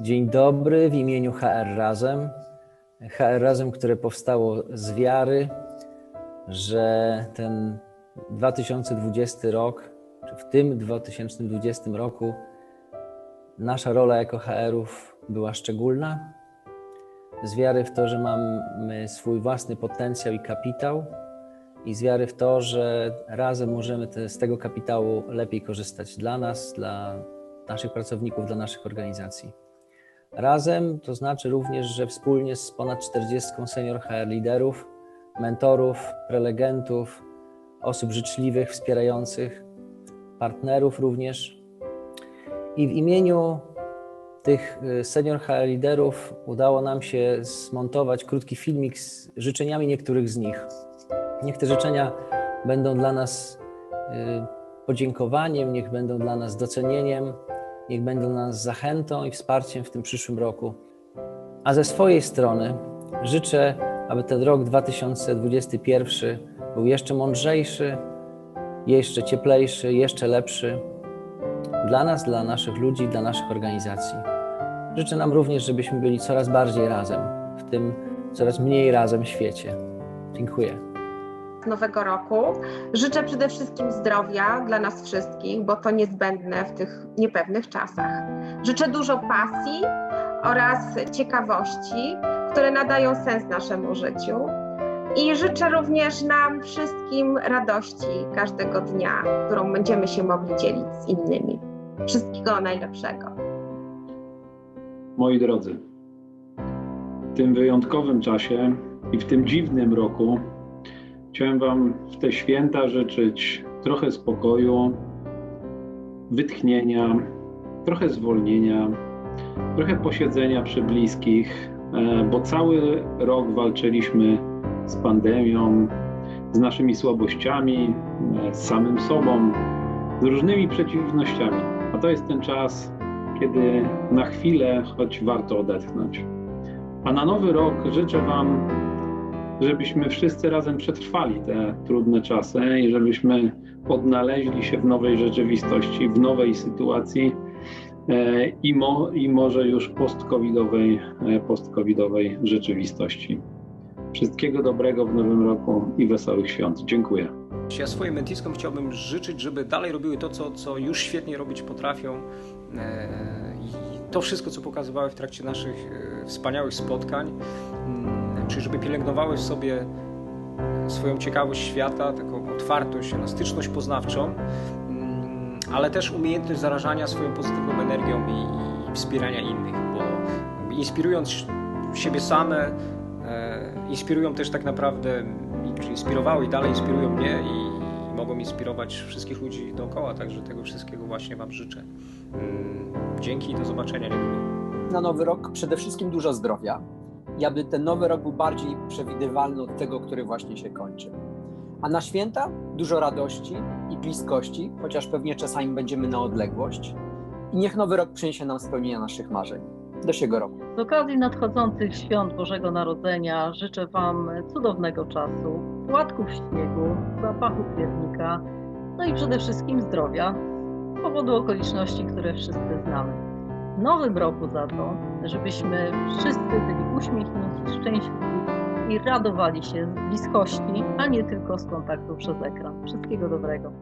Dzień dobry w imieniu HR Razem. HR Razem, które powstało z wiary, że ten 2020 rok, czy w tym 2020 roku, nasza rola jako HR-ów była szczególna. Z wiary w to, że mamy swój własny potencjał i kapitał, i z wiary w to, że razem możemy te, z tego kapitału lepiej korzystać dla nas, dla naszych pracowników, dla naszych organizacji. Razem to znaczy również, że wspólnie z ponad 40 senior HR liderów, mentorów, prelegentów, osób życzliwych, wspierających, partnerów również. I w imieniu tych senior HR liderów udało nam się zmontować krótki filmik z życzeniami niektórych z nich. Niech te życzenia będą dla nas podziękowaniem, niech będą dla nas docenieniem, niech będą dla nas zachętą i wsparciem w tym przyszłym roku. A ze swojej strony życzę, aby ten rok 2021 był jeszcze mądrzejszy, jeszcze cieplejszy, jeszcze lepszy dla nas, dla naszych ludzi, dla naszych organizacji. Życzę nam również, żebyśmy byli coraz bardziej razem w tym coraz mniej razem świecie. Dziękuję nowego roku. Życzę przede wszystkim zdrowia dla nas wszystkich, bo to niezbędne w tych niepewnych czasach. Życzę dużo pasji oraz ciekawości, które nadają sens naszemu życiu. I życzę również nam wszystkim radości każdego dnia, którą będziemy się mogli dzielić z innymi. Wszystkiego najlepszego. Moi drodzy, w tym wyjątkowym czasie i w tym dziwnym roku Chciałem Wam w te święta życzyć trochę spokoju, wytchnienia, trochę zwolnienia, trochę posiedzenia przy bliskich, e, bo cały rok walczyliśmy z pandemią, z naszymi słabościami, e, z samym sobą, z różnymi przeciwnościami. A to jest ten czas, kiedy na chwilę choć warto odetchnąć. A na nowy rok życzę Wam żebyśmy wszyscy razem przetrwali te trudne czasy i żebyśmy odnaleźli się w nowej rzeczywistości, w nowej sytuacji e, i, mo, i może już post-covidowej, e, post-covidowej rzeczywistości. Wszystkiego dobrego w nowym roku i wesołych świąt. Dziękuję. Ja swoim mentiskom chciałbym życzyć, żeby dalej robiły to, co, co już świetnie robić potrafią. E, I to wszystko, co pokazywały w trakcie naszych wspaniałych spotkań czyli żeby pielęgnowały w sobie swoją ciekawość świata, taką otwartość, elastyczność poznawczą, mm, ale też umiejętność zarażania swoją pozytywną energią i, i wspierania innych, bo inspirując siebie same, e, inspirują też tak naprawdę, czy inspirowały i dalej inspirują mnie i, i mogą inspirować wszystkich ludzi dookoła, także tego wszystkiego właśnie Wam życzę. Mm, dzięki i do zobaczenia niedługo. Na nowy rok przede wszystkim dużo zdrowia, i aby ten nowy rok był bardziej przewidywalny od tego, który właśnie się kończy. A na święta dużo radości i bliskości, chociaż pewnie czasami będziemy na odległość. I niech nowy rok przyniesie nam spełnienia naszych marzeń. Do siego roku. Z okazji nadchodzących świąt Bożego Narodzenia życzę Wam cudownego czasu, płatków śniegu, zapachu piernika, no i przede wszystkim zdrowia z powodu okoliczności, które wszyscy znamy nowym roku za to, żebyśmy wszyscy byli uśmiechnięci, szczęśliwi i radowali się z bliskości, a nie tylko z kontaktu przez ekran. Wszystkiego dobrego.